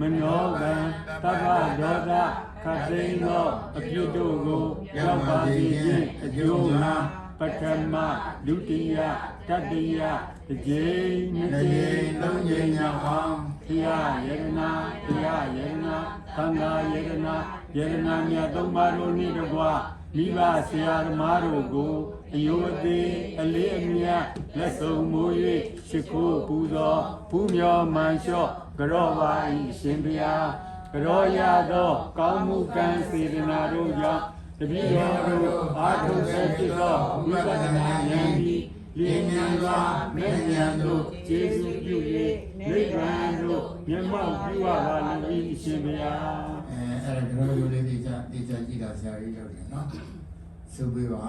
မနောကံသဗ္ဗဒေါသခတ်သိမ်းသောအပြုတို့ကိုရောက်ပါစေခြင်းအကျိုးငါပထမဒုတိယတတိယတစ်ကြိမ်နှစ်ကြိမ်သုံးကြိမ်မြောက်အောင်ဘုရားယရနာဘုရားယရနာသံဃာယရနာယရနာမြတ်သုံးပါးတို့နှင့်တကွမိဘဆရာသမားတို့ကိုအယုအသေးအလေးအမြတ်လက်ဆောင်မူ၍ရှိခိုးပူဇော်ပူမြော်မှန်လျှော့ ကြောပါ၏ရှင်ဘုရားကြောရသောကောင်းမှုကံစေတနာတို့ကြောင့်တပည့်တော်တို့အာထုဆဲဖြစ်သောဝိပဿနာဉာဏ်သည်လင်းမြန်စွာမဲ့ဉာဏ်တို့ကျေးဇူးပြု၍နိဗ္ဗာန်တို့မျက်မှောက်ပြုရပါလိမ့်မည်ရှင်ဘုရားအဲအဲ့ဒါကျွန်တော်တို့လေးဒီချာဒီချာကြည့်တာဆရာကြီးလုပ်တယ်နော်စုပေးပါ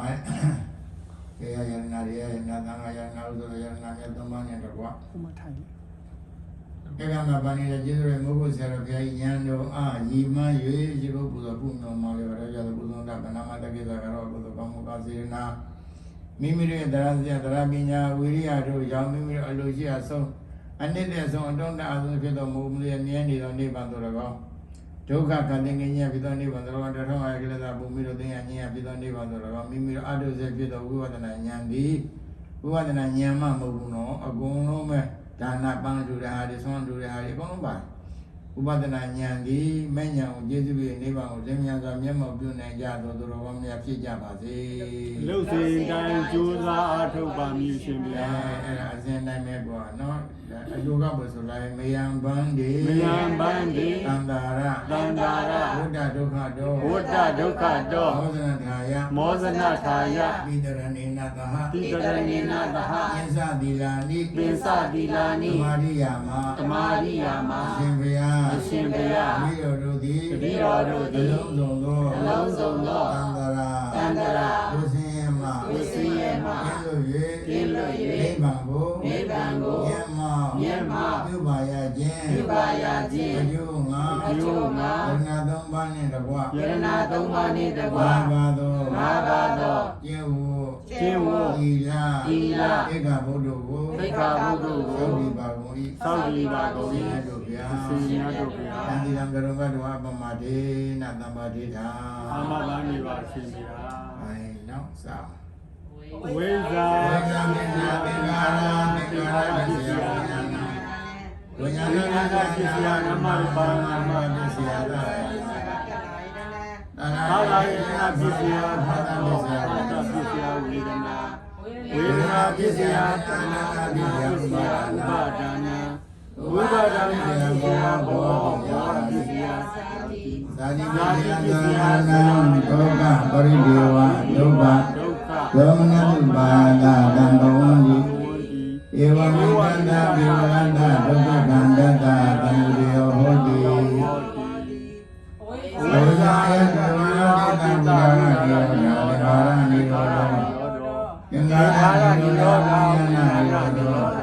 ကေယယနာရေယနာသံဃာယနာဥဒရယနာမြတ်သုံးပါးနဲ့တကွာဟိုမှာထိုင် လေကေကမှာပါနေတဲ့ကျေးဇူးတော်မိုးဖို့ဆရာတော်ဘုရားကြီးဉာဏ်တော်အာညီမ၍ရေဘုပူဇော်ပူမြော်မောရရရပူဇော်တာကနာမတကေသာကတော့ကုသိုလ်ကောင်းမှုကောင်းစေနာမိမိတို့ရဲ့တရားစရာတရားပညာဝိရိယတို့ကြောင့်မိမိတို့အလိုရှိအဆုံးအနစ်တဲ့အဆုံးအတုံးတအဆုံးဖြစ်တော်မူမူရဲ့မြဲနေသောနိဗ္ဗာန်သို့၎င်းဒုက္ခကတိငြိမ်းဖြစ်သောနိဗ္ဗာန်တော်တထောင်အကလသာဘုံမိတို့သိညာဉာဏ်ဖြစ်သောနိဗ္ဗာန်တော်တော်မိမိတို့အတုစေဖြစ်သောဝိဝဒနာဉာဏ်သည်ဝိဝဒနာဉာဏ်မှမဟုတ်ဘူးနော်အကုန်လုံးပဲ ဒါနပန်းတူတဲ့ဟာတွေဆွမ်းတူ ဥပဒနာဉာဏ်သည်မဲ့ဉာဏ်ကိုကျေစုပြီးနိဗ္ဗာန်ကိုလင်းမြန်စွာမျက်မှောက်ပြုနိုင်ကြသောသူတော်ကောင်းများဖြစ်ကြပါစေလှုပ်စဉ်တိုင်းကြိုးစားအားထုတ်ပါမည်ရှင်ဗျာအဲအဲ့ဒါအစဉ်တိုင်းပဲကွာနော်အယောဂဘုဆိုလိုက်မယံဘန္ဒီမယံပန်းဒီတန္တာရတန္တာရဘုဒ္ဓဒုက္ခတောဝတ္တဒုက္ခတောမောဇနထာယမောဇနထာယပိတရဏေနသဟတိတရဏေနသဟယသသီလာနိပိစတိလာသနိမာရိယာမတမာရိယာမအရှင်ဘုရားအရှင်ဘုရားမိတော်တို့သည်တပည့်တော်တို့သည်အလုံးစုံသောအလုံးစုံသောသံဃာသန္တရာဝိစင်ယမဝိစင်ယမကျင်းလို့၍ကျင်းလို့၍နိဗ္ဗာန်ကိုနိဗ္ဗာန်ကိုမျက်မှောက်မျက်မှောက်ပြုပါရခြင်းပြုပါရခြင်းအကျိုးငါအကျိုးငါယရဏသုံးပါးနှင့်တကွယရနာသုံးပါးနှင့်တကွဘာပါသောငါးပါးသောကျင့်ဝတ်ကျင့်ဝတ်သီလသီလဧကဘုဒ္ဓကိုသိက္ခာပုဒ်တို့သောကိုတိပါကုန်၏သောက်တည်ပါကုန် ဆင်း၏ရဲတို့ဗျာဆင်းရဲတို့ဗျာသံတိလံကရုံကတောအပမဒေနသမ္ပါဒိဋ္ဌာအာမဘာနေပါရှင်ဗျာအဲနောက်စာဝိဇာဝိဇာမေနာသင်္ကာရသင်္ကာရပစ္စယဝိညာဏဝိညာဏနာပစ္စယနမရပါဏမပစ္စယသာသာလာယနာပစ္စယဘာသာပစ္စယဘာသာပစ္စယဝေဒနာဝေဒနာပစ္စယသနာပစ္စယဥပါဒနာ ဝိပါဒနာပစ္စယဘောဘောပစ္စယသာတိပစ္စယသာနာဒုက္ခပရိဒေဝဒုက္ခဒုက္ခသောမနတုပါဒသံဘဝန္တိဝန္တိဧဝမေတ္တပိဝရန္တဒုက္ခကန္တတသံဃေယောဟောတိဟောတိဝိဇာယတဝရတိတံဝရဏေယောနာဝရဏေယောယင်္ဂါသာရနိရောဓာယနာရောဓော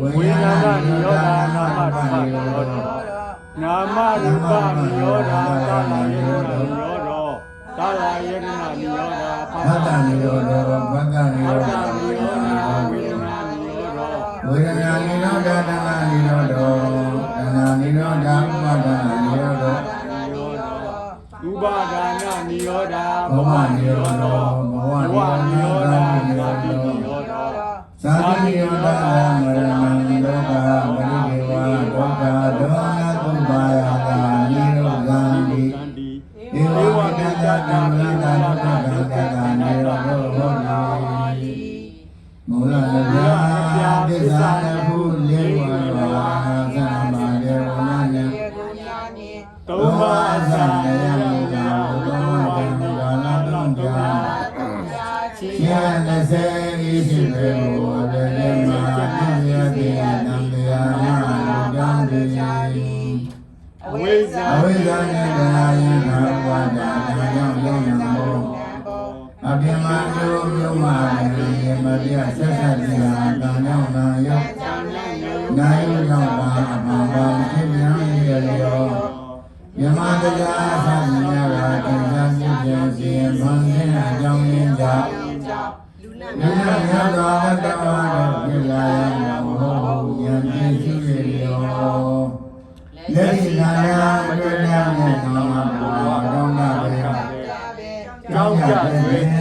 ဝိညာဏနိရောဓနာမဓမ္မနိရောဓနာမရူပနိရောဓသာလာယေရဏနိရောဓသာလာယေရဏနိရောဓဘဒ္ဒနိရောဓောဘဒ္ဒနိသောရောတာဓနိရောဓဝေဒနာနိရောဓဝေဒနာနိရောဓဒနာနိရောဓောဒနာနိရောဓဥပါဒနာနိရောဓဥပါဒာနနိရောဓဘဝနိရောဓဘဝနိရောဓနိရောဓနိရောဓ သာတိနိရောဓမရဏံဒုက္ခပရိဒေဝဒုက္ခဒေါနသုပါယတာနိရောဓံတိကန္တိဧဝဝတ္တတတံဗလာဒုက္ခကံတတနိရောဓဟောတိမူလလဗျာသစ္စာနဖုလေဝဝါသမ္မာဒေဝနာနံသုံးပါးအစယယမူလာသုံးပါးတိကာလတုံးကြာချင်းယနစေဣရှိဘေဝ အပြမမျိုးမျိုးမာရေမပြဆက်ဆက်တရားတန်ကြောင့်နာယောနာယော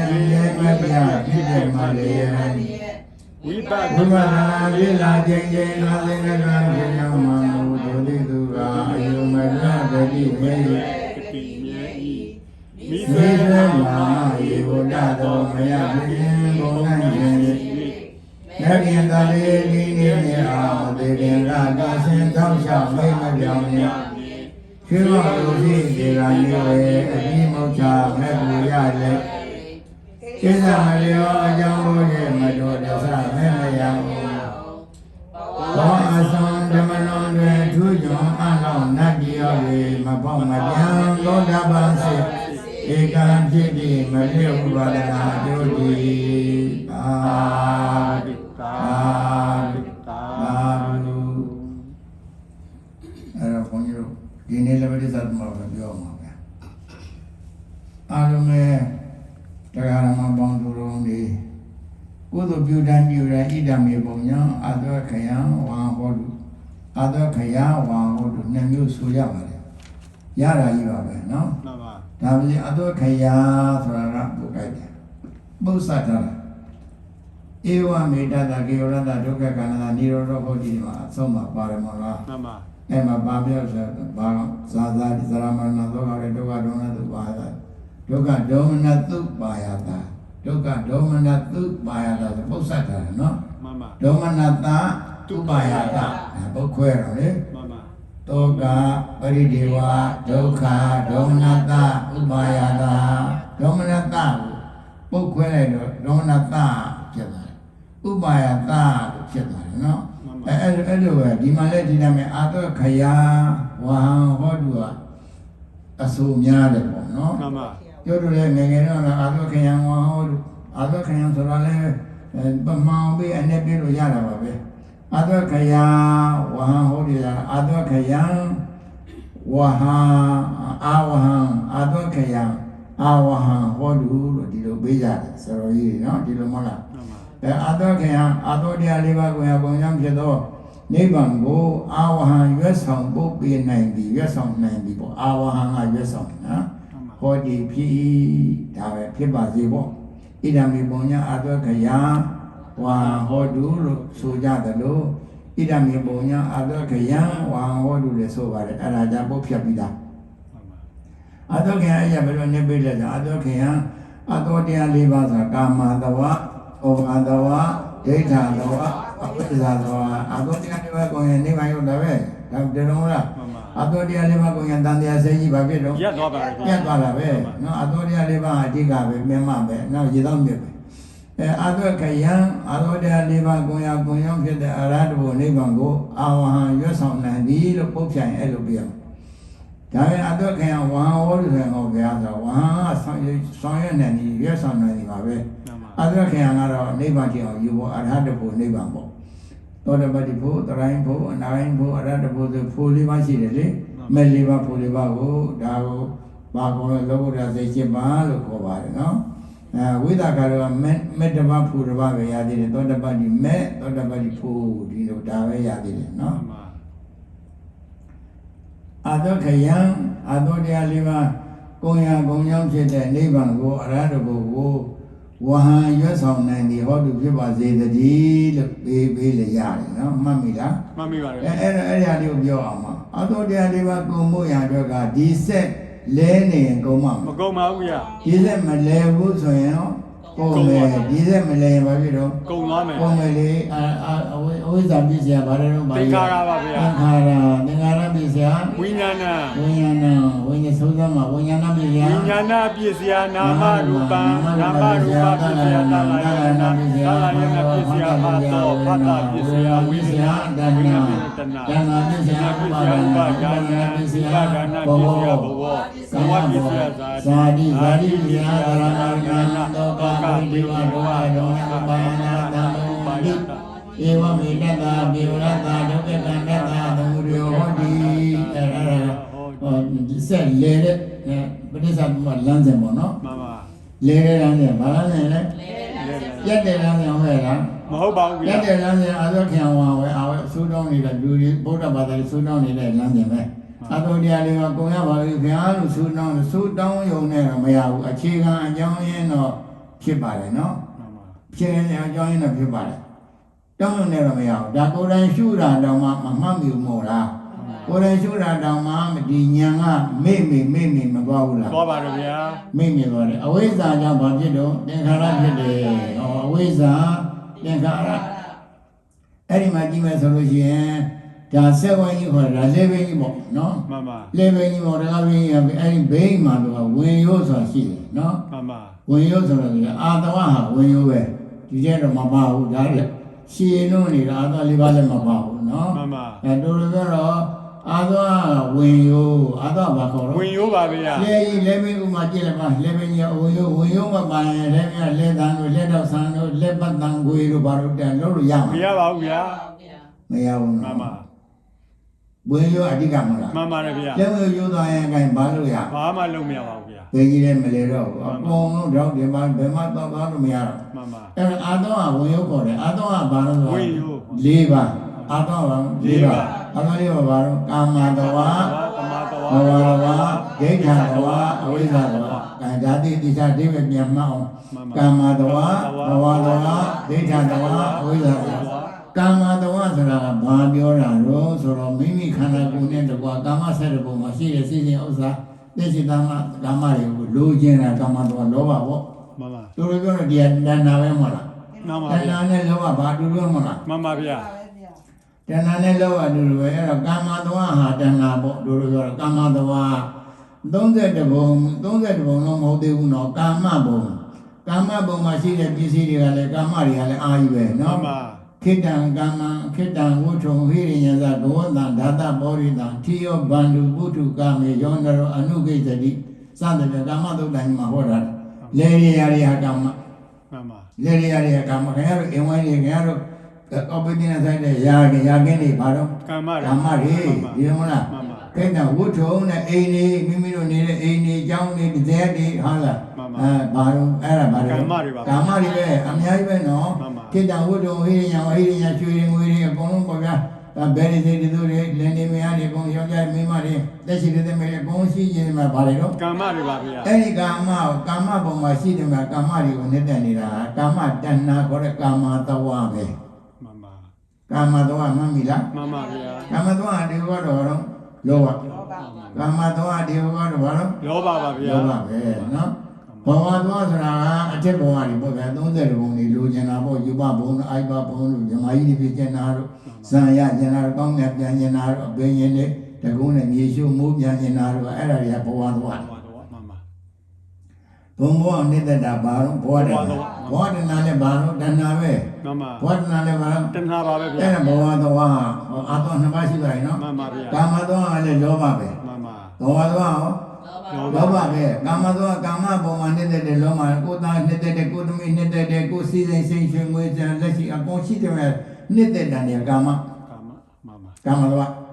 ဆွေးရေမပြဖြစ်တယ်မလေယဝိပဘုဿရားနာနာလေလာခြင်းခြင်းနာသင်္ကရာပြေနမနုဒုတိသူကအယုမရတတိမေတတိမြဲဤမိသေစေရနာမာမယေဝတတော်မယပြင်းဘုံနိုင်ခြင်းနဂင်တလေးဒီနေနေအောင်သေခင်ကကဆင်းတောင်းလျှောက်မိမပြောင်းနေခေဝလူရှိဒေဂာနေဝေအပြီးမောချမဲ့လူရလေ ကိစ္စမလျောအကြောင်းလို့ရဲ့မတော်တဆမဲ့မယံဘောအစွန်ဓမ္မလုံးတွင်ထူးကျွန်းအလောင်းနတ်တရားတွေမပေါက်မပြန်သောတာပန်စေဧကံဖြစ်ပြီးမလျော့ဥပါဒနာကျိုးတည်အာတိသာအာတိသာအာတုအဲ့တော့ဘုန်းကြီးတို့ဒီနေ့လည်းပဋိသတ်မှာပဲပြောမှာဗျာအားလုံးပဲ တရားဓမ္မပေါင်းသူတော်တွေကုသိုလ်ပြုတန်းပြုတန်းဣဒံမေပုံညာအတောခယံဝါဟောတုအတောခယဝါဟောတုနှစ်မျိုးဆိုရပါတယ်ရတာကြီးပါပဲနော်မှန်ပါဒါပေမဲ့အတောခယဆိုတာကပုဂ္ဂိုလ်တယ်ပု္ပ္ပသတာဧဝမေတ္တကေဝရတဒုက္ခကန္နာနိရောဓဟောတိမှာအဆုံးမှာပါတယ်မလားမှန်ပါအဲ့မှာဘာပြောဆိုတော့ဘာဇာဇာတိဇရမဏဒုက္ခရဲ့ဒုက္ခဒေါမနတုပါယတာ ဒုက္ခဒေါမနတုပါယတာဒုက္ခဒေါမနတုပါယတာဆိုပု္ပ္ပသတာနော်မှန်ပါဒေါမနတာတုပါယတာဘုတ်ခွဲတော့လေမှန်ပါတောကပရိဒေဝဒုက္ခဒေါမနတဥပါယတာဒေါမနတကိုပုတ်ခွဲလိုက်တော့ဒေါမနတဖြစ်သွားတယ်ဥပါယတာလို့ဖြစ်သွားတယ်နော်မှန်ပါအဲအဲ့အဲ့လိုပဲဒီမှာလည်းဒီနာမည်အာတော့ခယာဝဟံဟောတုကအဆူများတယ်ပေါ့နော်မှန်ပါ ပြောလို့လည်းငယ်ငယ်တော့လည်းအာတော့ခယံဝဟံဟောတုအာတော့ခယံဆိုတာလည်းအဲပမောင်ပြီးအနေပြလို့ရတာပါပဲအာတော့ခယာဝဟံဟောတုကအာတော့ခယံဝဟံအာဝဟံအာတော့ခယံအာဝဟံဟောတုလို့ဒီလိုပေးကြတယ်ဆရာကြီးတွေနော်ဒီလိုမဟုတ်လားမှန်ပါအဲအာသောခေယံအာသောတရားလေးပါးကိုရပုံကြောင့်ဖြစ်သောနိဗ္ဗာန်ကိုအာဝဟံရွတ်ဆောင်ဖို့ပေးနိုင်ပြီရွတ်ဆောင်နိုင်ပြီပေါ့အာဝဟံကရွတ်ဆောင်နော်မှန် ပါဟောဒီဖြစ်ဒါပဲဖြစ်ပါစေပေါ့ဣဒံမေပုံညာအာသောခေယံဝါဟောတုလို့ဆိုကြတယ်လို့ဣဒံမေပုံညာအာသောခေယံဝါဟောတုလည်းဆိုပါတယ်အဲ့ဒါကြပုတ်ဖြတ်ပြီးသားမှန်ပါအတောခေယအရာဘယ်လိုနေပြလဲဆိုအတောခေယအတောတရား၄ပါးဆိုတာကာမတဝဩဘာတဝဒိဋ္ဌာတဝအပိစ္ဆာတဝအတောတရား၄ပါးကိုရင်နေပါရုံတပဲဒါတလုံးလားမှန်ပါ အတောတရား၄ပါးကိုရင်တန်တရားစိတ်ကြီးပါဖြစ်တော့ရက်သွားပါလေပြတ်သွားတာပဲနော်အတောတရား၄ပါးအဓိကပဲမြင်မှပဲနော်ရေတော့မြစ်ပဲအဲအတောခေယအတောတရား၄ပါးကိုရကိုရောဖြစ်တဲ့အရဟတဘုနိဗ္ဗာန်ကိုအာဝဟံရွတ်ဆောင်နိုင်သည်လို့ပုတ်ဖြတ်ရင်အဲ့လိုပြရမယ်ဒါပေမဲ့အတော့ခင်ဝဟံဟောလို့ဆိုရင်ဟောဗျာဆိုဝဟံကဆောင်ရွက်ဆောင်ရွက်နေတယ်ရွက်ဆောင်နေတယ်ပါပဲမှန်ပါအတော့ခင်ကတော့နိဗ္ဗာန်ကျအောင်ယူဖို့အရဟတဖို့နိဗ္ဗာန်ပေါ့ သောတပတိဖို့တရိုင်းဖို့အနာရိုင်းဖို့အရဟတဖို့ဆိုဖို့လေးပါရှိတယ်လေမဲ့လေးပါဖို့လေးပါကိုဒါကိုဘာကောလဲလောကုတ္တရာစိတ်ချင်းပါလို့ခေါ်ပါတယ်နော်အဲဝိသကတော့မဲ့မဲ့တပတ်ဖို့တပတ်ပဲရသေးတယ်သောတပတိမဲ့သောတပတိဖို့ဒီလိုဒါပဲရသေးတယ်နော်မှန်ပါအာသောခယံအာသောတရားလေးပါးကိုယ်ရကုံကြောင့်ဖြစ်တဲ့နိဗ္ဗာန်ကိုအရဟတဘုကို ဝဟံရွတ်ဆောင်နိုင်သည်ဟောတုဖြစ်ပါစေတည်းလို့ပေးပေးလေရတယ်နော်မှတ်မိလားမှန်ပြီပါလေအဲအဲ့ဒါအဲ့ဒီအလေးကိုပြောအောင်ပါအာသောတရားလေးပါးကုံမှုရာအတွက်ကဒီဆက်လဲနေရင်ကုံမှာမကုန်ပါဘူးဗျာဒီဆက်မလဲဘူးဆိုရင်တော့ ကုံမယ်ဒီဆက်မလဲရင်ဘာဖြစ်တော့ကုန်သွားမယ်ကုံမယ်လေအာအာအဝိအဝိဇ္ဇာပြည့်စရာဘာလဲတော့ဘာသင်္ခါရပါဗျာသင်္ခါရသင်္ခါရပြည့်စရာဝိညာဏဝိညာဏဝိညာဉ်သုံးသမှာဝိညာဏပြည့်ရဝိညာဏပြည့်စရာနာမရူပံနာမရူပပြည့်စရာသာလာယနာသာလာယနာပြည့်စရာအာသောဖတ်တာပြည့်စရာဝိညာဏဝိညာဏတဏဉာဏပြည့်စရာပြဥည့်ပါစဒရာဥနာပါဒဉာနာဏပြည့်စဥရာပါဒနာဘပြည့်ဝစရာဘဝဘဝပြည့်စရာဇာဇာတိဇာတိပြည့်စရာသရဏဉာဏတောကဝိဒေဝဒဝဒောနပါမနာတံပါယဧဝမေတ္တာဘေဝရတာဒုက္ခကန္တတာသမုဒယောဟောတိအဲ့ဒါဟောဒီဆက်လေတဲ့ပဋိစ္စမလမ်းစဉ်ပေါ့နော်မှန်ပါလေတဲ့လမ်းစဉ်ဘာလမ်းစဉ်လဲလဲရက်တဲ့လမ်းစဉ်ဟုတ်ရဲ့လားမဟုတ်ပါဘူးရဗျာတဲ့လမ်းစဉ်အာသောခင်ဝါဝဲအာဝဲအဆူတောင်းနေတဲ့လူတွေဗုဒ္ဓဘာသာတွေဆူတောင်းနေတဲ့လမ်းစဉ်ပဲအတုတရားလေးကကုန်ရပါပြီခင်ဗျားလို့ဆူတောင်းဆူတောင်းရုံနဲ့တော့မရဘူးအခြေခံအကြောင်းရင်းတော့ ဖြစ်ပါတယ်နော်မှန်ပါဖြစ်ရင်အကြောင်းရင်းတော့ဖြစ်ပါတယ်တောင်းရုံနဲ့တော့မရဘူးဒါကိုယ်တိုင်ရှုတာတောင်မှမမှတ်မိဘူးမို့လားကိုယ်တိုင်ရှုတာတောင်မှဒီညာကမေ့မေ့မေ့မေ့မသွားဘူးလားသွားပါတယ်ဗျာမိမိသွားတယ်အဝိဇ္ဇာကြောင့်ဘာဖြစ်တော့သင်္ခါရဖြစ်တယ်ဟောအဝိဇ္ဇာသင်္ခါရအဲ့ဒီမှာကြည့်မယ်ဆိုလို့ရှိရင်ဒါဆက်ဝိုင်းကြီးခေါ်တာဒါလေးဘင်းကြီးပေါ့နော်မှန်ပါလေးဘင်းကြီးပေါ့ဒါကဘင်းကြီးကအဲ့ဒီဘင်းမှာတော့ဝင်ရိုးဆိုတာရှိတယ်နော်မှန်ပါ ဝင်ရိုးဆိုတော့အာတဝဟာဝင်ရိုးပဲဒီကျတော့မပါဘူးဒါလည်းရှည်လို့နေတာအာတလေးပါလည်းမပါဘူးနော်မှန်ပါအဲတို့လိုပြောတော့အာတဝဝင်ရိုးအာတဝဘာခေါ်တော့ဝင်ရိုးပါဗျာလေကြီးလေမင်းဥမာကြည့်လိုက်ပါလေမင်းကြီးအဝင်ရောဝင်ရောမပိုင်ရင်လည်းမြလက်တန်းတို့လက်တော့ဆန်းတို့လက်ပတ်တန်းခွေတို့ဘာလို့တန်လို့လို့ရမမှာရပါဘူးဗျာမရဘူးမှနော်န်ပါ ဝင်ရောအဓိကမလားမှန်ပါတယ်ဗျာလက်ဝင်ရိုးသွားရင်အကိုင်ဘာလို့ရဘာမှလုပ်မရပါဘူးဗျာဘယ်ကြီးလည်းမလဲတော့ဘူးအကုန်လုံးတော့ဒီမှာဘယ်မှတော့သွားလို့မရတော့မှန်ပါအဲ့ဒါအာတော့ကဝင်ရောခေါ်တယ်အာတော့ကဘာလို့လဲဝင်ရိုး၄ပါးအာတော့က၄ပါးအာတော့လေးပါဘာလို့ကာမတဝါသမာတဘဝါဝတဝါဒိဋ္ဌတဝါအဝိဇ္ဇတဝါအဲဒါတိတိကျတိပဲပြန်မှတ်အောင်မှန်ပါကာမတဝါဘဝတဝါဒိဋ္ဌတဝါအဝိဇ္ဇတဝါ ကာမတဝါဆိုတာကဘာပြောတာတော့ဆိုတော့မိမိခန္ဓာကိုယ်နဲ့တကွာကာမဆက်တဲ့ပုံမှာရှိတဲ့စိတ်စဉ်ဥစ္စာသိစိတမကာမတွေကိုလိုချင်တာကာမတဝါလောဘပေါ့မှန်ပါသူတို့ပြောတော့ဒီကတဏှာပဲမဟုတ်လားမှန်ပါတဗျာဏှာနဲ့လောဘဘာတူလို့မဟုတ်လားမှန်ပါဗျာတဏှာနဲ့လောဘတူလို့ပဲအဲ့တော့ကာမတဝါဟာတဏှာပေါ့သူတို့ပြောတော့ကာမတဝါ32ဘုံ32ဘုံလုံးမဟုတ်သေးဘူးနော်ကာမဘုံကာမဘုံမှာရှိတဲ့ပစ္စည်းတွေကလည်းကာမတွေကလည်းအာယူပဲမှနော်န်ပါ ခိတံကာမံခိတံဝုထုံဟိရိယဇဂဝတံဓာတဘောရိတံထိယောဗန္ဓုဘုထုကာမေယောနရောအနုကိစ္စတိစသဖြင့်ကာမသုတ်တန်မှာဟောတာလေရိယာရိယကာမမှန်ပါလေရိယာရိယကာမခင်ဗျားတို့အင်ဝိုင်းတွေခင်ဗျားတို့အော်ပတင်းဆိုင်တဲ့ယာကယာကင်းတွေဘာတော့ကမ္မရကာမတွေဒီမလားမှန်ပါ ခိတံဝုထုံနဲ့အိမ်တွေမိမိတို့နေတဲ့အိမ်တွေအကြောင်းတွေဒဇက်တွေဟာလားမှန်ပါအဲဘာတော့အဲ့ဒါဘာတော့ကာမတွေပါကာမတွေပဲအများကြီးပဲနော်မှန်ပါကိတ္တဝတ္တဝိရိယဝိရိယကျွေးငွေတွေအကုန်လုံးပေါ့ဗျာဒါဘယ်ဒီစိတ်တို့တွေလင်းနေမရတွေအကုန်ယောက်ျားမိန်းမတွေတက်ရှိတဲ့မဲအကုန်ရှိခြင်းမှာဗါတယ်တော့ကမ္မတွေပါဗျာအဲ့ဒီကာမကိုကာမဘုံမှာရှိတယ်မှာကာမတွေကိုနှစ်သက်နေတာကာမတဏ္ဍခေါ်တဲ့ကာမတဝပဲမှန်ပါကာမတဝမှတ်မိလားမှန်ပါဗျာကာမတဝဒီကတော့တော့ လောဘကာမတဝဒီကတော့ဘာလို့လောဘပါဗျာလောဘပဲနော်ဘဝသွားဆိုတာကအထက်ဘဝတွေပေါ့ဗျာ30ဘုံတွေလိုချင်တာပေါ့ယူပဘုံအိုက်ပါဘုံတို့ဇမားကြီးတွေဖြစ်ချင်တာတို့ဇံရကျင်တာတို့ကောင်းတဲ့ပြန်ကျင်တာတို့အပင်ရင်တွေတကုန်းနဲ့မြေရှုမိုးပြန်ကျင်တာတို့အဲ့ဒါတွေကဘဝသွားမှန်ပါမှန်ပါ ဘုံဘဝနိတ္တတာဘာလို့ဘဝတဏ္ဍဘဝတဏ္ဍနဲ့ဘာလို့တဏ္ဍပဲမှန်ပါဘဝတဏ္ဍနဲ့ဘာလို့တဏှာပါပဲဗျာအဲ့ဒါဘဝသွားဟောအာသောနှစ်ပါးရှိပါတယ်နော်မှန်ပါဗျာကာမသွားကလည်းလောဘပဲမှန်ပါဘဝသွားဟောလောဘပဲကာမသောကာမဘုံမှာနေတဲ့တဲ့လောမှာကိုယ်သားနေတဲ့တဲ့ကိုယ်သမီးနေတဲ့တဲ့ကိုယ်စီစဉ်စိတ်ရွှင်ငွေကြံလက်ရှိအကုန်ရှိတယ်မဲ့နေတဲ့တန်တဲ့ကာမကာမမှန်ပါကာမသောမှ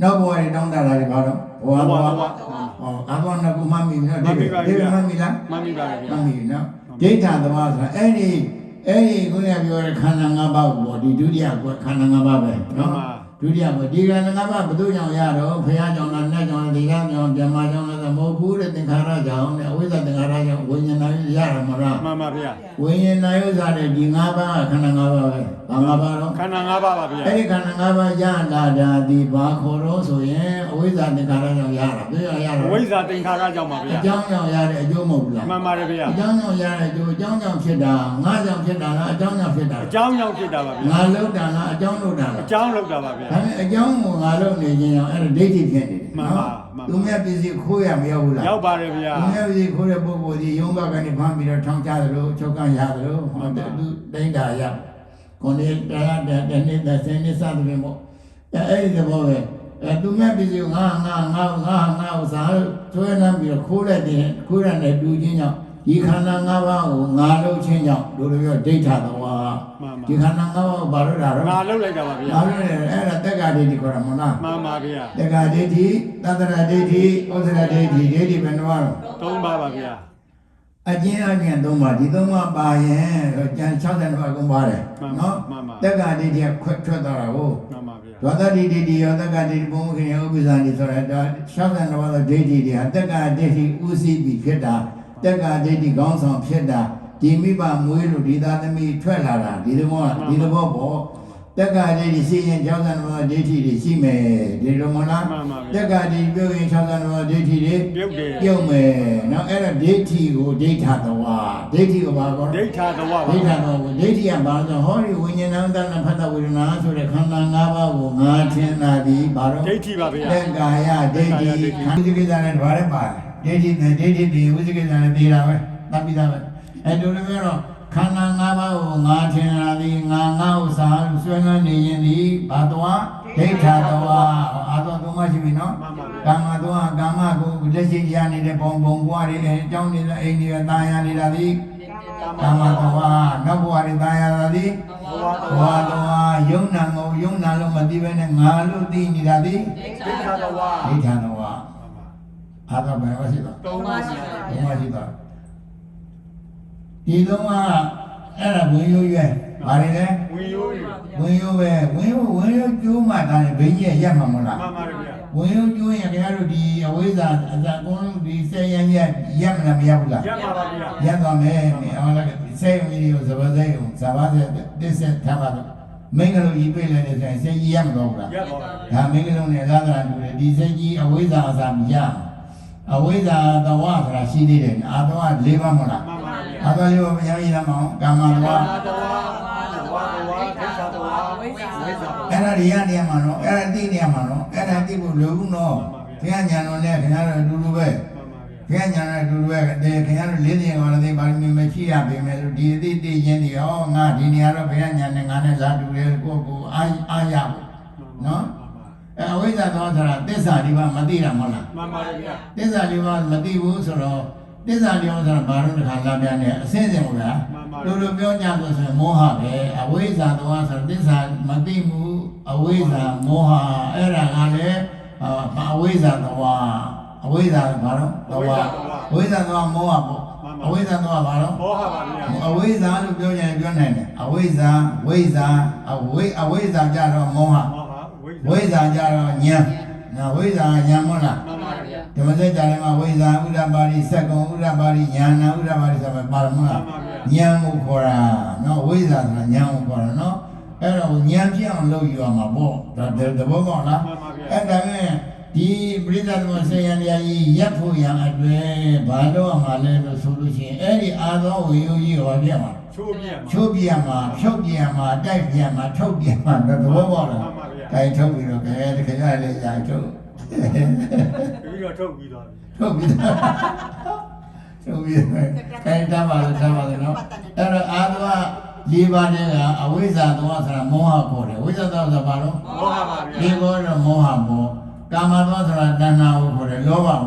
န်ပါနောက်ဘဝတွေတောင်းတတာတွေဘာတော့ဘဝသောဘဝသောဟောအာသောနကုမမီနော်ဒီဒီမမီလားမှန်ပြီပါဗျာမမီနော်ဒိဋ္ဌသဝဆိုတာအဲ့ဒီအဲ့ဒီခုနကပြောတဲ့ခန္ဓာ၅ပါးကိုဒီဒုတိယကခန္ဓာ၅ပါးပဲမှန်နော်ပါဒုတိယကဒီကံငါးပါးဘုသူကြောင့်ရတော့ဘုရားကြောင့်လားနတ်ကြောင့်လားဒီကံကြောင့်ဗြဟ္မာကြောင့်လား မဟုတ်ဘူးတဲ့သင်္ခါရကြောင့်နဲ့အဝိဇ္ဇသင်္ခါရကြောင့်ဝိညာဏရရမှာလားမှန်ပါဗျာဝိညာဏယုဇာတဲ့ဒီငါးပါးခန္ဓာငါးပါးပဲဘာငါးပါးတော့ခန္ဓာ၅ပါးပါဗျာအဲ့ဒီခန္ဓာငါးပါးရလာတာဒီဘာခေါ်တော့ဆိုရင်အဝိဇ္ဇသင်္ခါရကြောင့်ရတာပြရရတာဝိဇ္ဇာသင်္ခါရကြောင့်ပါအဗျာကြောင်းကြောင့်ရတဲ့အကျိုးမဟုတ်ဘူးလားမှန်ပါတယ်ဗျာအကြောင်းကြောင့်ရတဲ့အကျိုးအကြောင်းကြောင့်ဖြစ်တာငါကြောင့်ဖြစ်တာလားအကြောင်းကြောင့်ဖြစ်တာအကြောင်းကြောင့်ဖြစ်တာပါဗျာငါလောက်တာလားအကြောင်းလောက်တာလားအကြောင်းလောက်တာပါဗျာဒါနဲ့အကြောင်းကိုငါလုပ်နေခြင်းကြောင့်အဲ့ဒါဒိဋ္ဌိဖြစ်နေတယ်မှန်ပါ မှန်ပါသူမြတ်ပစ္စည်းခိုးရမရောက်ဘူးလားရောက်ပါတယ်ဗျာသူမြတ်ပစ္စည်းခိုးတဲ့ပုဂ္ဂိုလ်ဒီယုံဘကနေဖမ်းပြီးတော့ထောင်ချသလိုချုပ်ကန်ရတယ်လို့ဟောတဲ့သူတိမ့်တာရကိုယ်နေတရားတဲ့တနေ့တဲ့စနေစသဖြင့်ပေါ့အဲအဲ့ဒီသဘောပဲအဲသူမြတ်ပစ္စည်းကိုငါငါငါငါငါဥစားဆွဲနှမ်းပြီးတော့ခိုးလိုက်တဲ့ခိုးရတဲ့တူချင်းကြောင့်ဒီခန္ဓာ၅ပါးကိုငါလုပ်ခြင်းကြောင့်တို့လိုပြောဒိဋ္ဌသဝါမှန်ပါ ဒီခန္ဓာ၅ပါးကိုဘာလို့တာတော့ငါလောက်လိုက်တာပါဗျာဘာလို့လဲအဲ့ဒါတက္ကဒိဋ္ဌိခေါ်တာမဟုတ်လားမှန်ပါဗျာတက္ကဒိဋ္ဌိသတ္တရဒိဋ္ဌိဩဇရဒိဋ္ဌိဒိဋ္ဌိဘယ်နှပါတော့သုံးပါပါဗျာအကျဉ်းအပြင်သုံးပါဒီသုံးပါပါရင်ကျန်60ပါကုန်ပါတယ်နော်တက္ကတိတိခွတ်ထွက်သွားတာကိုမှန်ပါဗျာဒဝတတိတိတိယောတက္ကတိတိဘုံခင်ဥပ္ပဇာတိဆိုရတော့60ပါးသောဒိဋ္ဌိတွေဟာတက္ကဒိဋ္ဌိဥသိပြီဖြစ်တာတက္ကဒိဋ္ဌိခေါင်းဆောင်ဖြစ်တာ ဒီမိဘမွေးလို့ဒီသားသမီးထွက်လာတာဒီသဘောဒီသဘောပေါ့တက္ကဒိဋ္ဌိရှိရင်60ပါးသောဒိဋ္ဌိတွေရှိမယ်ဒီလိုမလားမှန်ပါတဗျာက္ကတိပြုတ်ရင်60ပါးသောဒိဋ္ဌိတွေပြုတ်တယ်ပြုတ်မယ်နော်အဲ့ဒါဒိဋ္ဌိကိုဒိဋ္ဌသဝါဒိဋ္ဌိကိုဘာကောဒိဋ္ဌာတဝပါဒိဋ္ဌသဝါဒိဋ္ဌိကဘာလို့ဟောဒီဝိညာဏတဏ္ဍဖတ်တဝေဒနာဆိုတဲ့ခန္ဓာ၅ပါးကိုငါထင်တာဒီဘာလို့ဒိဋ္ဌိပါဗျာလက်ကာယဒိဋ္ဌိခန္ဓာကိစ္စနဲ့ဓာတ်နဲ့ပါတယ်ဒိဋ္ဌိနဲ့ဒိဋ္ဌိဒီဝိသိကိစ္စနဲ့သိတာပဲသတ်ပြီးသားပဲ အဲ့လိုလိုမျိုးတော့ခန္ဓာ၅ပါးကိုငါထင်တာဒီငါငါဥစ္စာလို့ဆွဲလန်းနေရင်ဒီဘာတော်ဒိဋ္ဌသဝါအာတော်သုံးမရှိပြီနော်မှန်ပါဗျာကာမတော့ကာမကိုလက်ရှိရနေတဲ့ဘုံဘုံဘွားတွေအဲအကြောင်းနေတဲ့အိမ်တွေတာယာနေတာဒီကာမတော့နောက်ဘွားတွေတာယာတာဒီဘဝတဘဝွားတော့ယုံနာကိုယုံနာလို့မသိဘဲနဲ့ငါလို့သိနေတာဒီဒိဋ္ဌာတဝဒိဋ္ဌာနောအာသဘယ်ဝရှိတော့သုံးပါဗျာဘုံမရှိတော့ ဒီတော့ကအဲ့ဒါဝင်ရိုးရွယ်ဘာတွေလဲဝင်ရိုးရဝင်ရိုးပဲဝင်ရိုးဝင်ရိုးကျိုးမှတာဘိကြီးရက်မှာမလားမှန်ပါဗျာဝင်ရုံကျွင်းရင်ခင်ဗျားတို့ဒီအဝိဇ္ဇာအစအကုန်လုံးဒီဆယ်ရန်ရက်ရက်မလားမရဘူးလားရပါပါဗျာရက်သွားမယ်အော်လည်းဆယ်ရုံကြီးကိုဇဘဇဲုံဇဘာဇဲတစ်ဆက်ထားပါတော့မင်္ဂလုကြီးပြည့်လိုက်တဲ့ဆိုရင်ဆယ်ကြီးရက်မတော့ဘူးလားရပါပါဒါမင်္ဂလုနဲ့သာသနာတူတယ်ဒီဆယ်ကြီးအဝိဇ္ဇာအစာမရအဝိဇ္ဇာတဝဆိုတာရှိသေးတယ်အာတဝ၄ပါးမလားမှန်ပါ ဗျာအာတဝ၄ပါးမရရင်လည်းမအောင်ကာမတဝကာမတဝဝတဝဒိဋ္ဌာတဝဝိဇ္ဇာအဲ့ဒါတွေရနေရမှာနော်အဲ့ဒါသိနေရမှာနော်အဲ့ဒါသိဖို့လိုဘူးနော်ဘုရားညာတော်နဲ့ခင်ဗျားတို့အတူတူပဲမှန်ပါဗျာခင်ဗျာညာနဲ့အတူတူပဲတဲ့ခင်ဗျားတို့လေးနေကောင်လည်းပါရမီမရှိရပေမဲ့လို့ဒီအသိသိချင်းတွေဟောငါဒီနေရာတော့ဘုရားညာနဲ့ငါနဲ့လာတူတယ်ကိုကိုအားအားရဘူးနော်အဲအဝိဇ္ဇာသောဆိုတာသစ္စာဒီပါမသိတာမဟုတ်လားမှန်ပါဗျာသစ္စာဒီပါမသိဘူးဆိုတော့ သစ္စာဒီပါဆိုတာဘာလို့တခါလာပြန်နေအစင်းစင်ဟုတ်လားတို့တို့ပြောကြလို့ဆိုရင်မောဟပဲအဝိဇ္ဇာသောဆိုသစ္စာမသိမှုအဝိဇ္ဇာမောဟအဲ့ဒါကလည်းအဝိဇ္ဇာသောအဝိဇ္ဇာဘာလို့သောအဝိဇ္ဇာသောမောဟပေါ့အဝိဇ္ဇာသောဘာလို့ဘောဟာပါဗျာအဝိဇ္ဇာလို့ပြောရင်ပြောနိုင်တယ်အဝိဇ္ဇာဝိဇ္ဇာအဝိအဝိဇ္ဇာကြတော့မောဟမောဟာဝိဇ္ဇာဝိဇ္ဇာကြတော့ဉာဏ်နော်ဝိဇ္ဇာဉာဏ်မဟုတ်လားမှန်ပါဗျာ ဓမ္မစကြာထဲမှာဝိဇ္ဇာဥဒ္ဒပါရိစက္ကုံဥဒ္ဒပါရိဉာဏဥဒ္ဒပါရိဆိုမှပါရမလားဉာဏ်ကိုခေါ်တာနော်ဝိဇ္ဇာဆိုတာဉာဏ်ကိုခေါ်တာနော်အဲ့တော့ဉာဏ်ဖြစ်အောင်လုပ်ယူရမှာပေါ့ဒါသဘောပေါက်လားမှန်ပါဗျာအဲ့ဒါနဲ့ဒီပရိသတ်သမဆေယံတရားကြီးရပ်ဖို့ရန်အတွက်ဘာလို့အမှလဲလို့ဆိုလို့ရှိရင်အဲ့ဒီအာသောဝေယုကြီးဟောပြမှာချိုးပြမှာချိုးပြမှာဖြုတ်ပြမှာတိုက်ပြမှာထုတ်ပြမှာသဘောပေါက်လားမှန်ပါဗျာတိုင်ထုတ်ပြီးတော့ခဲတခါရလေရာထုတ် ပြီးတော့ထုတ်ပြီးသွားပြီထုတ်ပြီးတော့ထုတ်ပြီးတော့ခဲတမ်းပါလို့တမ်းပါလို့နော်အဲ့တော့အာသောလေးပါးနဲ့ကအဝိဇ္ဇာသောဆိုတာမောဟခေါ်တယ်ဝိဇ္ဇာသောဆိုတာဘာလို့ဘောဟာပါဗျာဒီဘောတော့မောဟဘောကာမသောဆိုတာတဏှာကိုခေါ်တယ်လောဘဘော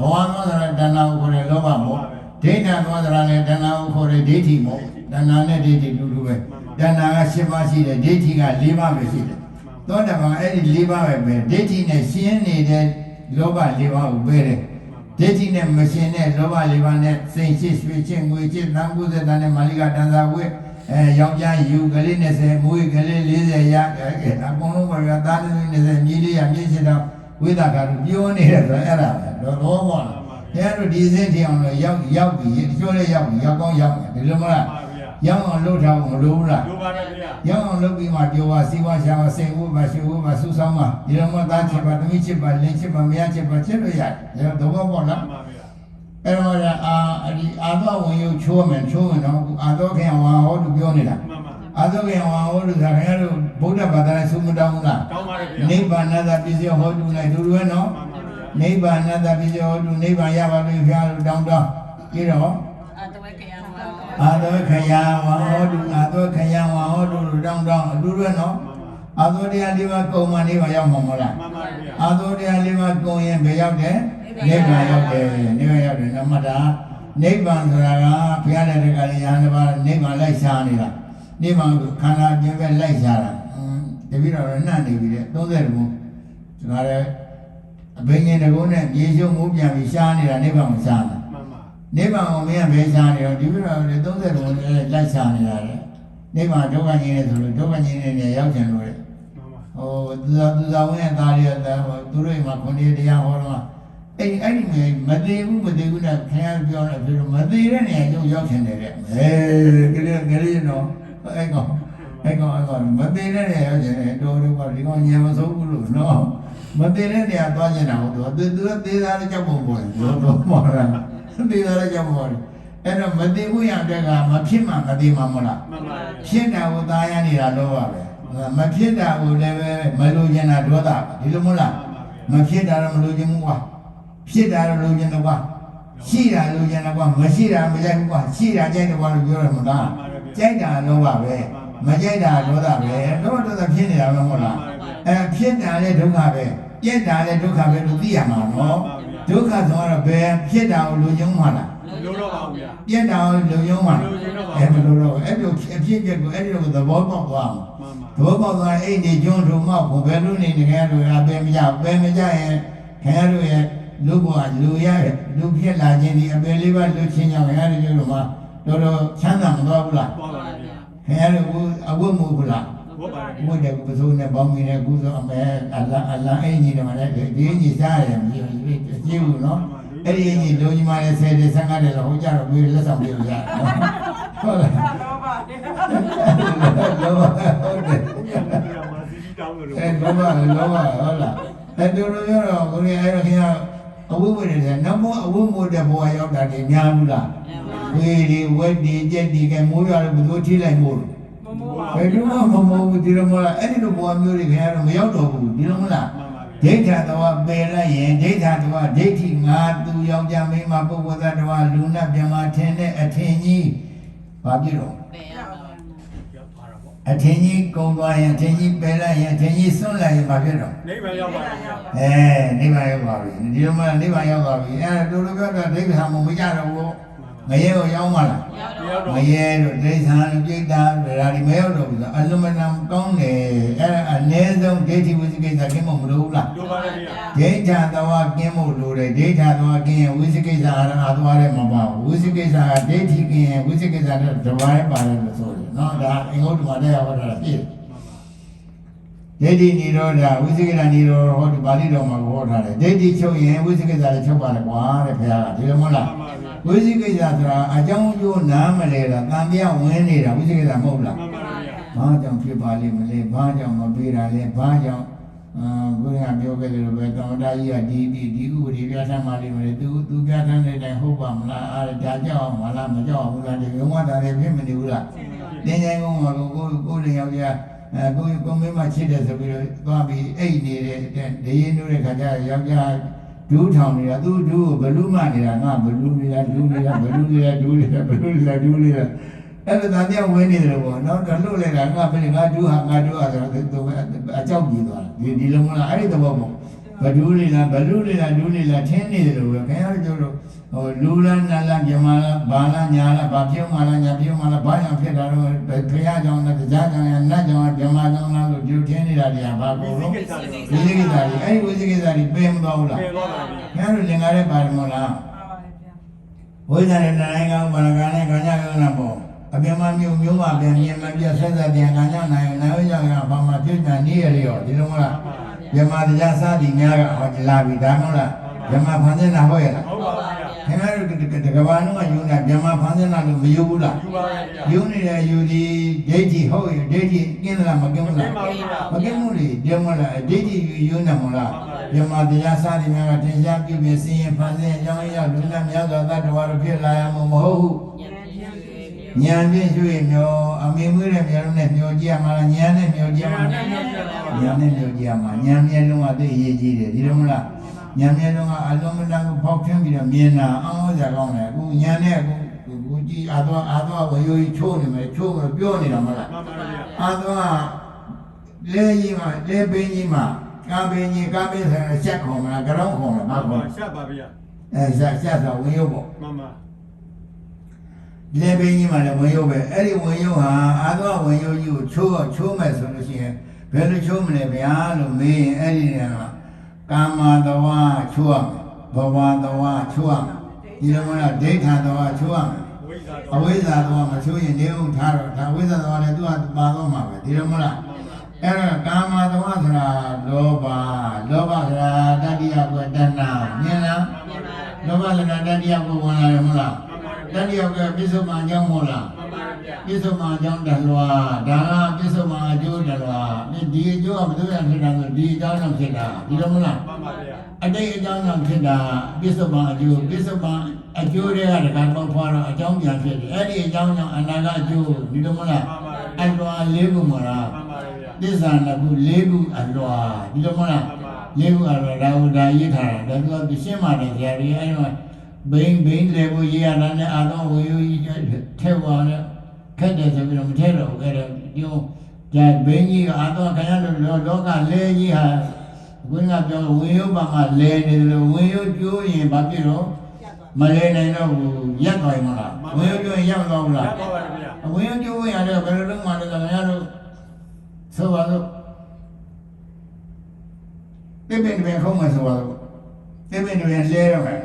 ဘောဟသောဆိုတာတဏှာကိုခေါ်တယ်လောဘဘောဒိဋ္ဌာသောဆိုတာလည်းတဏှာကိုခေါ်တယ်ဒိဋ္ဌိဘောတဏှာနဲ့ဒိဋ္ဌိတူတူပဲတဏှာက၈ပါးရှိတယ်ဒိဋ္ဌိက၄ပါးပဲရှိတယ် သောတပန်အဲ့ဒီ၄ပါးပဲပဲဒိဋ္ဌိနဲ့ရှင်းနေတဲ့လောဘ၄ပါးကိုပဲတယ်ဒိဋ္ဌိနဲ့မရှင်းတဲ့လောဘ၄ပါးနဲ့စိတ်ရှိရွှေချင်းငွေချင်းသံဃုဇတန်နဲ့မာလိကတန်စာဝိအဲယောက်ျားယူကလေး20မွေးကလေး40ရအဲအကုန်လုံးပါဗျာသားသမီး20မြေးလေးရမြေးချင်တော့ဝိသကတို့ပြောနေတယ်ဆိုအဲ့ဒါပဲတော့တော့ပေါ့လားအဲတို့ဒီစင်းထင်အောင်လို့ရောက်ရောက်ပြီးတချို့လည်းရောက်ပြီးရောက်ကောင်းရောက်တယ်ဒီလိုမလားမှန်ပါဗျာ ရောက်အောင်လှုပ်ထားအောင်မလိုဘူးလားလိုပါတယ်ဗျာရောက်အောင်လုပ်ပြီးမှပြောပါစီဝါရှာပါစိတ်ဝပါရှုဝပါစူဆောင်းပါဒီလိုမှသားချစ်ပါသမီးချစ်ပါလင်းချစ်ပါမယားချစ်ပါချစ်လို့ရတယ်ဒါတော့ပေါ့လားမှန်ပါဗျာအဲ့တော့အာဒီအာသောဝင်ရုပ်ချိုးမယ်ချိုးမယ်တော့အာသောခင်ဝါဟောသူပြောနေတာမှန်ပါအာသောခင်ဝါဟောသူဆိုခင်ဗျားတို့ဗုဒ္ဓဘာသာနဲ့သုမတောင်းဘူးလားတောင်းပါတယ်ဗျာနိဗ္ဗာန်သာပစ္စည်းဟောသူနဲ့တူတူပဲနော်မှန်ပါဗျာနိဗ္ဗာန်သာပစ္စည်းဟောသူနိဗ္ဗာန်ရပါလို့ခင်ဗျားတို့တောင်းတောင်းပြီးတော့အတဝဲခရံဝါ အာသောခယဝါဟောတုအာသောခယဝါဟောတုလို့တောင်းတောင်းအတူတူပဲနော်အာသောတရားလေးပါးကုံမှနေပါရောက်မှာမဟုတ်လားမှန်ပါဗျာအာသောတရားလေးပါးကုံရင်ဘယ်ရောက်တယ်နိဗ္ဗာန်ရောက်တယ်နိဗ္ဗာန်ရောက်တယ်နမတာနိဗ္ဗာန်ဆိုတာကဘုရားတဲ့ကလေးညာတစ်ပါးနိဗ္ဗာန်လိုက်ရှားနေတာနိဗ္ဗာန်ကိုခန္ဓာအပြင်ပဲလိုက်ရှားတာတပည့်တော်နှံ့နေပြီတဲ့30ခုဒါလည်းအဘိညာဉ်တကုန်းနဲ့မြေရှုံမိုးပြန်ပြီးရှားနေတာနိဗ္ဗာန်ကိုရှားတာမှ န်ပါဘနိဗ္ဗာန်ကိုမင်းကဘယ်ရှာနေတော့ဒီပြတော်လေ30လုံးနဲ့လိုက်ရှာနေတာလေနိဗ္ဗာန်ဒုက္ခကြီးနေဆိုလို့ဒုက္ခကြီးနေနေရောက်ကျင်လို့လေမှန်ပါဟိုသူသာသူသာဝင်ရဲ့သားရတဲ့သူတို့အိမ်မှာခုနှစ်တရားဟောတော့အဲ့အဲ့ဒီမြေမသေးဘူးမသေးဘူးနဲ့ခင်ဗျားပြောတယ်ပြီးတော့မသေးတဲ့နေရာကျုပ်ရောက်ချင်တယ်တဲ့အဲကလေးကလေးတော့အဲ့ကောင်အဲ့ကောင်အဲ့ကောင်မသေးတဲ့နေရာရောက်ချင်တယ်တော်တော်ကဒီကောင်ညံမစိုးဘူးလို့နော်မသေးတဲ့နေရာသွားချင်တာဟုတ်သူသူကသေးသားလေးကြောက်ပုံပေါ်တယ်တော့တော့မှားတာ သေးသားလေးကြောက်ပုံပေါ်တယ်အဲ့တော့မသေးဘူးရတဲ့ကမဖြစ်မှမသေးမှမဟုတ်လားမှန်ပါဖြစ်တာကိုသားရနေတာတော့ပါပဲမဖြစ်တာကိုလည်းပဲမလိုချင်တာဒေါသပါဒီလိုမဟုတ်လားမဖြစ်တာတော့မလိုချင်ဘူးကွာဖြစ်တာတော့လိုချင်တယ်ကွာရှိတာလိုချင်တယ်ကွာမရှိတာမကြိုက်ဘူးကွာရှိတာကြိုက်တယ်ကွာလို့ပြောရမှာလားကြိုက်တာတော့ပါပဲမကြိုက်တာဒေါသပဲတော့တော့ဖြစ်နေတာပဲမဟုတ်လားအဲဖြစ်တာလည်းဒုက္ခပဲပြက်တာလည်းဒုက္ခပဲလို့သိရမှာနော် ဒုက္ခဆိုတော့ဘယ်ဖြစ်တာကိုလိုချင်မှလားလို့တော့ပါဗျာပြက်တာကိုလိုချင်မှလားအဲမလိုတော့အဲ့လိုအဖြစ်ပြက်ကိုအဲ့ဒီလိုသဘောပေါက်သွားမှာမှန်ပါဘောပေါက်သွားအိတ်နေကျွန်းထုံမောက်ကိုဘယ်လိုနေနေကြလို့အပင်မကြပင်မကြရင်ခင်ဗျားတို့ရဲ့လူဘဝလူရလူဖြစ်လာခြင်းဒီအပင်လေးပါလူချင်းကြောင့်ခင်ဗျားတို့တို့မှာတော်တော်ချမ်းသာမသွားဘူးလားသွားပါဗျာခင်ဗျားတို့အဝတ်မဟုတ်ဘူးလား ဟုတ်ပါဝတ်တယ်ပစိုးနဲ့ပေါင်းမိတဲ့ကုသိုလ်အမဲအလားအလားအိတ်ကြီးတွေမှာလည်းဒီအကြီးစားရတယ်မရှိဘူးကြည့်ဘူးနော်အဲ့ဒီအကြီးလူကြီးမှလည်း10တယ်15တယ်တော့ဟိုကြတော့ပြီးလက်ဆောင်ပြီးလို့ရတယ်ဟုတ်လားတော့ပါလေလောဟုတ်တယ်မာစီကြီးတောင်းလို့အဲလောဘလောဘဟုတ်လားအဲတို့လိုရတော့ကိုရီးယားခင်ဗျာအဝိဝိတယ်နမောအဝိမို့တဲ့ဘဝရောက်တာဒီများဘူးလားဝေဒီဝက်ဒီကြက်ဒီကမိုးရလို့ဘယ်လိုထိလိုက်မို့လို့မမိုးပါ ဘယ်တော့မှမမိုးဘူးဒီလိုမလားအဲ့ဒီလိုဘဝမျိုးတွေခင်ဗျားတော့မရောက်တော့ဘူးဒီလိုမလားမှန်ပါဒိဋ္ဌတော်ပယ်လိုက်ရင်ဒိဋ္ဌတော်ဒိဋ္ဌိငါသူယောက်ျားမိန်းမပုဂ္ဂိုလ်သတ္တဝါလူနာမြမထင်တဲ့အထင်ကြီးဘာဖြစ်တော့ရောက်သွားတာပေါ့အထင်ကြီးကုံသွားရင်အထင်ကြီးပယ်လိုက်ရင်အထင်ကြီးစွန့်လိုက်ရင်ဘာဖြစ်တော့နိဗ္ဗာန်ရောက်ပါဗျာအဲနိဗ္ဗာန်ရောက်ပါပြီဒီလိုမှနိဗ္ဗာန်ရောက်ပါပြီအဲတို့လိုပြောတော့ဒိဋ္ဌာမမကြတော့ဘူးငရဲကိုရောက်မှလားရောက် င တော့ ရဲတို့ဒိဋ္ဌာတို့ပြိတ္တာတို့ဒါဒီမရောက်တော့ဘူးဆိုအလုံးမနံကောင်းတယ်အဲအ ਨੇ ဆုံးဒိဋ္ဌိဝိသိကိစ္စကင်းမမလို့ဘူးလား လိုပါလေဗျာ ဒိဋ္ဌာသဝကင်းဖို့လိုတယ်ဒိဋ္ဌာသဝကင်းရင်ဝိသိကိစ္စအာအာသွားတယ်မပါဘူးဝိသိကိစ္စကဒိဋ္ဌိကင်းရင်ဝိသိကိစ္စတော့တပိုင်းပါတယ်လို့ဆိုတယ်နော်ဒါအင်္ဂုတ္တမှာတရားဟောတာပြည့် ဒိဋ္ဌိនិရောဓဝိသိကိတនិရောဓဟောဒီပါဠိတော်မှာဟောထားတယ်ဒိဋ္ဌိချုပ်ရင်ဝိသိကိတလည်းချုပ်ပါလေကွာတဲ့ဘုရားကဒီလိုမဟုတ်လား မှန်ပါဗျာဝိသိကိတဆိုတာအကြောင်းကျိုးနားမလဲတာတန်ပြဝင်နေတာဝိသိကိတမဟုတ်လားမှန်ပါဗျာဘာကြောင့်ဖြစ်ပါလိမ့်မလဲဘာကြောင့်မပေးတာလဲဘာကြောင့်အာဘုရားပြောခဲ့တယ်လို့ပဲသမ္မတာကြီးကဒီဒီဒီဥပဒေပြဋ္ဌာန်းပါလိမ့်မလဲသူသူပြဋ္ဌာန်းတဲ့အတိုင်းဟုတ်ပါမလားအားဒါကြောင့်မလားမကြောက်ဘူးလားဒီဘုံဝတာလည်းဖြစ်မနေဘူးလားတင်းချိုင်းကုန်းမှာကိုကိုကိုလင်ယောက်ျားအဲကိုကိုမင်းမချစ်တယ်ဆိုပြီးတော့သွားပြီးအိတ်နေတဲ့ဒေရင်တို့တဲ့ခါကျယောက်ျား ဒူးထောင်နေတာသူဒူးကိုဘလူးမနေတာငါဘလူးနေတာဒူးနေတာဘလူးနေတာဒူးနေတာဘလူးနေတာဒူးနေတာအဲ့ဒါတန်ပြောင်းဝင်နေတယ်လို့ပေါ့နော်တော့လွတ်လိုက်တာငါဘယ်ငါဒူးဟာငါဒူးဟာဆိုတော့သူအကြောက်ပြေးသွားတယ်ဒီဒီလိုမလားအဲ့ဒီသဘောပေါ့ ဘဒူးလေးလားဘလူးလေးလားဒူးလေးလားထင်းနေတယ်လို့ပဲခင်ဗျားတို့တို့ဟိုလူလားနာလားမြမလားဘာလားညာလားဘာပြုံးမလားညာပြုံးမလားဘာကြောင့်ဖြစ်တာတော့ဖရာကြောင့်လားတရားကြောင့်လားနတ်ကြောင့်လားမြမကြောင့်လားလို့ဒီထင်းနေတာတွေကဘာဝိကိုသိလို့ကိစ္စတွေဝိသိကိစ္စတွေအဲ့ဒီဝိသိကိစ္စတွေပြင်မသွားဘူးလားပြေတော့ပါဗျာခင်ဗျားတို့လင်္ကာတဲ့ပါတယ်မို့လားပါပါလေဗျာဝိဇ္ဇာနဲ့နိုင်ငံဘာကနဲ့ခဏကြောင့်လားပေါ့အပြမမျိုးမျိုးမပြန်မြင်မပြဆက်ဆက်ပြန်ခံကြောင့်နိုင်နိုင်ကြောင့်ရဘာမှပြည့်ညာနေရရောဒီလိုမလား မြမတရားစသည်များကဟောလာပြီဒါမဟုတ်လားမြမဖန်ဆင်းတာဟုတ်ရဲ့လားဟုတ်ပါဗျာခင်ဗျားတို့တကဘာလုံးကယူနေမြမဖန်ဆင်းတာလို့မယူဘူးလားယူပါဗျာယူနေတဲ့ယူဒီဒိဋ္ဌိဟုတ်ရဲ့ဒိဋ္ဌိကင်းလားမကင်းဘူးလားပါဗျာမကင်းဘူးလေဒီမလားဒိဋ္ဌိယူယူနေမလားမြမတရားစသည်များကသင်္ချာပြုပြီးစင်ရင်ဖန်ဆင်းအကြောင်းအရာလူနဲ့များစွာတတ်တော်ရဖြစ်လာရမှာမဟုတ်ဘူး ဉာဏ်ဖြင့်ရွှေ့မျောအမေမွေးတဲ့မျောလုံးနဲ့မျောကြည့်ရမှာလားဉာဏ်နဲ့မျောကြည့်ရမှာလားဉာဏ်နဲ့မျောကြည့်ရမှာဉာဏ်မျက်လုံးကသိအရေးကြီးတယ်ဒီလိုမလားဉာဏ်မျက်လုံးကအလုံးမတန်ကိုဖောက်ထွင်းပြီးတော့မြင်တာအောင်းစရာကောင်းတယ်အခုဉာဏ်နဲ့အခုကိုကြည့်အာသွားအာသွားဝရိုးကြီးချိုးနေမယ်ချိုးမယ်ပြောနေတာမလားမှန်ပါဗျာအာသွားလဲကြီးမှာလဲပင်းကြီးမှာကာပင်းကြီးကာပင်းဆိုင်ကချက်ခေါ်မလားကြောင်းခေါ်မလားဘာခေါ်လဲရှက်ပါဗျာအဲဆက်ဆက်ဆိုဝင်ရုပ်ပေါ့မှန်ပါ လေပင်းကြီးမှလည်းဝင်ရုပ်ပဲအဲ့ဒီဝင်ရုပ်ဟာအာသောဝင်ရုပ်ကြီးကိုချိုးတော့ချိုးမယ်ဆိုလို့ရှိရင်ဘယ်လိုချိုးမလဲဗျာလို့မေးရင်အဲ့ဒီနေရာမှာကာမတဝါချိုးရမယ်ဘဝတဝါချိုးရမယ်ဒီလိုမျိုးဒိဋ္ဌာတော်ကချိုးရမယ်ဝိဇ္ဇာအဝိဇ္ဇာတော်ကမချိုးရင်နေအောင်ထားတော့ဒါဝိဇ္ဇာတော်လည်းသူကပါတော့မှာပဲဒီလိုမလားအဲ့တော့ကာမတော်ဆိုတာလောဘလောဘဆိုတာတတိယဘုတ္တနာမြင်လားလောဘဆိုတာတတိယဘုဝင်လာတယ်မလား တတိယဘုပြစ္ဆုတ်မှအကြောင်းမဟုတ်လားပြစ္ဆုတ်မှအကြောင်းတလွာဒါကပြစ္ဆုတ်မှအကျိုးတလွာဒီအကျိုးကဘယ်သူရဖြစ်တာဆိုဒီအကြောင်းကြောင့်ဖြစ်တာဒီလိုမလားမှန်ပါဗျာအတိတ်အကြောင်းကြောင့်ဖြစ်တာပြစ္ဆုတ်ပံအကျိုးပြစ္ဆုတ်ပံအကျိုးတွေကတခါတော့ဖွာတော့အကြောင်းပြန်ဖြစ်တယ်အဲ့ဒီအကြောင်းကြောင့်အနာကအကျိုးဒီလိုမလားအလွာလေးခုမလားမှန်ပါဗျာသစ္စာနှစ်ခုလေးခုအလွာဒီလိုမလားလေးခုအလွာဒါဟိုဒါရေးထားတာဒါသူကရှင်းပါတယ်ဆရာကြီးအဲ့တော့ ဘိန်းဘိန်းလေကိုရေးရတာနဲ့အာတော့ဝေယိုကြီးထဲပါနဲ့ခက်တယ်ဆိုပြီးတော့မထဲတော့ဘူးအဲ့ဒါဒီဒါဘိန်းကြီးကအာတော့ခင်ဗျားတို့လောကလဲကြီးဟာဘုရားပြောဝေယုပမှာလဲနေတယ်လို့ဝေယုကျိုးရင်ဘာဖြစ်တော့မလဲနိုင်တော့ဘူးရက်သွားရင်မလားဝေယုကျိုးရင်ရက်မသွားဘူးရလားပါပါဗျာဝေယုကျိုးဝင်ရတယ်ဘယ်လိုလုပ်မှလဲဆိုတော့ခင်ဗျားတို့ဆိုပါတော့ပြပင်တွေခုံးမယ်ဆိုပါတော့ပြပင်တွေလဲတော့မယ်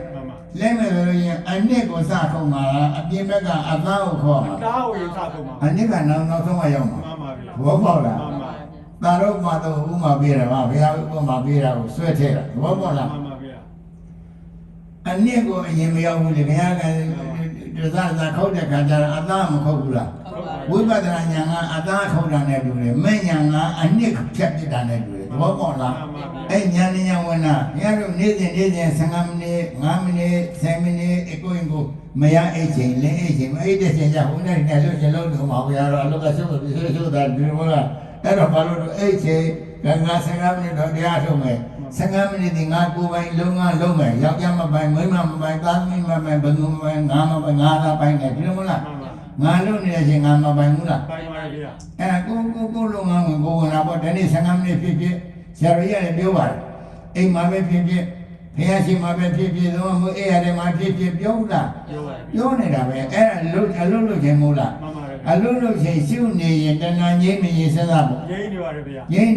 မှန်ပါလဲမယ်ဆိုလို့ရင်အနစ်ကိုစခုံးမှာအပြင်ဘက်ကအသားကိုခေါ်မှာတားဝေစခုံးပါအနစ်ကနောက်နောက်ဆုံးမှရောက်မှာမှန်ပါဗျာဘောပေါက်လားမှန်ပါသာတော့မှတော့ဥမာပေးတယ်ဗျာဘုရားဥမာပေးတာကိုဆွဲထည့်တာဘောပေါက်လားမှန်ပါဗျာအနစ်ကိုအရင်မရောက်ဘူးလေခင်ဗျားကဒသသခောက်တဲ့ခါကျတော့အသားမခောက်ဘူးလားဟုတ်ပါ ဝိပဿနာဉာဏ်ကအသားခောက်တာနဲ့တူတယ်မဲ့ဉာဏ်ကအနစ်ဖြတ်ပြစ်တာနဲ့တူတယ်သဘောပေါက်လားအဲ့ဉာဏ်ဉာဏ်ဝနာခင်ဗျားတို့နေ့စဉ်နေ့စဉ်15မိနစ်5မိနစ်10မိနစ်အကိုရင်ကိုမရအိတ်ချိန်လင်းအိတ်ချိန်မအိတ်တဲ့ချိန်ကျဟိုနဲ့နဲ့လို့ရှင်လို့တော့မှာဘုရားတော့အလုကဆုပ်ပြီးဆုပ်ဆုပ်တာဒီလိုလားအဲ့တော့ဘာလို့အိတ်ချိန်ကငါ15မိနစ်တော့တရားထုတ်မယ်15မိနစ်ဒီငါကိုယ်ပိုင်လုံးငါလုံးမယ်ယောက်ျားမပိုင်မိန်းမမပိုင်သားသမီးမပိုင်ဘယ်သူမပိုင်ငါမပိုင်ငါသာပိုင်တယ်ဒီလိုမလားမှန်ပါ ငါလုံးနေတဲ့အချိန်ငါမပိုင်ဘူးလားပိုင်ပါဗျာအဲကိုကိုကိုလုံးငါဝင်ကိုဝင်လာပေါ့ဒီနေ့15မိနစ်ဖြစ်ဖြစ်ဆရာကြီးရတယ်ပြောပါတယ်အိမ်မှာပဲဖြစ်ဖြစ်ဖះရှိမှာပဲဖြစ်ဖြစ်သုံးမို့အဲ့ရတယ်မှာဖြစ်ဖြစ်ပြောဘူးလားပြောပါပြောနေတာပဲအဲ့ဒါလုံးအလုံးလုံးခြင်းမို့လားမှန်ပါဗျာအလုံးလုံးခြင်းရှုနေရင်တဏှာငြိမ်းမရင်စဉ်းစားပေါ့ရင်းနေပါတယ်ဗျာငြိမ်း